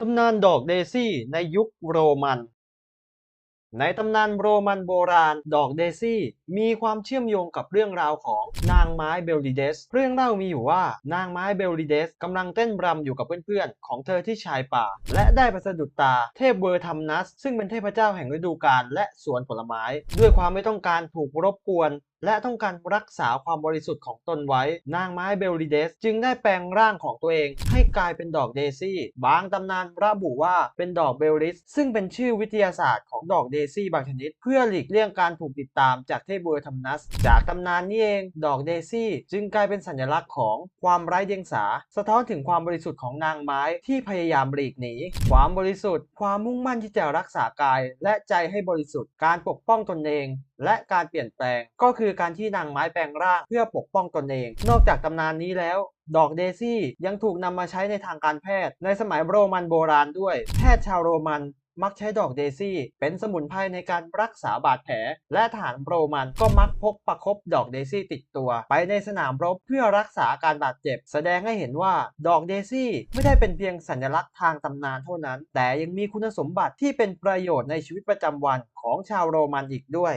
ตำนานดอกเดซี่ในยุคโรมัน ในตำนานโรมันโบราณ ดอกเดซี่มีความเชื่อมโยงกับเรื่องราวของนางไม้เบลลิเดส เรื่องเล่ามีอยู่ว่านางไม้เบลลิเดสกำลังเต้นรำอยู่กับเพื่อนๆ ของเธอที่ชายป่า และได้ไปสะดุดตาเทพเวอร์ทัมนัส ซึ่งเป็นเทพเจ้าแห่งฤดูกาลและสวนผลไม้ ด้วยความไม่ต้องการถูกรบกวนและต้องการรักษาความบริสุทธิ์ของตนไว้ นางไม้เบลลิเดส จึงได้แปลงร่างของตัวเอง ให้กลายเป็นดอกเดซี่ บางตำนานระบุว่าเป็นดอกเบลลิส ซึ่งเป็นชื่อวิทยาศาสตร์ของดอกเดดซี่บางชนิด เพื่อหลีกเลี่ยงการถูกติดตามจากเทพเวอร์ทัมนัส จากตำนานนี้เอง ดอกเดซี่จึงกลายเป็นสัญลักษณ์ของความไร้เดียงสา สะท้อนถึงความบริสุทธิ์ของนางไม้ที่พยายามหลีกหนีความบริสุทธิ์ ความมุ่งมั่นที่จะรักษากาย และใจให้บริสุทธิ์การปกป้องตนเอง และการเปลี่ยนแปลง ก็คือการที่นางไม้แปลงร่างเพื่อปกป้องตนเอง นอกจากตำนานนี้แล้วดอกเดซี่ยังถูกนำมาใช้ในทางการแพทย์ ในสมัยโรมันโบราณด้วย แพทย์ชาวโรมัน มักใช้ดอกเดซี่ เป็นสมุนไพรในการรักษาบาดแผล และทหารโรมันก็มักพกประคบดอกเดซี่ติดตัว ไปในสนามรบเพื่อรักษาอาการบาดเจ็บ แสดงให้เห็นว่าดอกเดซี่ไม่ได้เป็นเพียงสัญลักษณ์ทางตำนานเท่านั้น แต่ยังมีคุณสมบัติที่เป็นประโยชน์ในชีวิตประจำวันของชาวโรมันอีกด้วย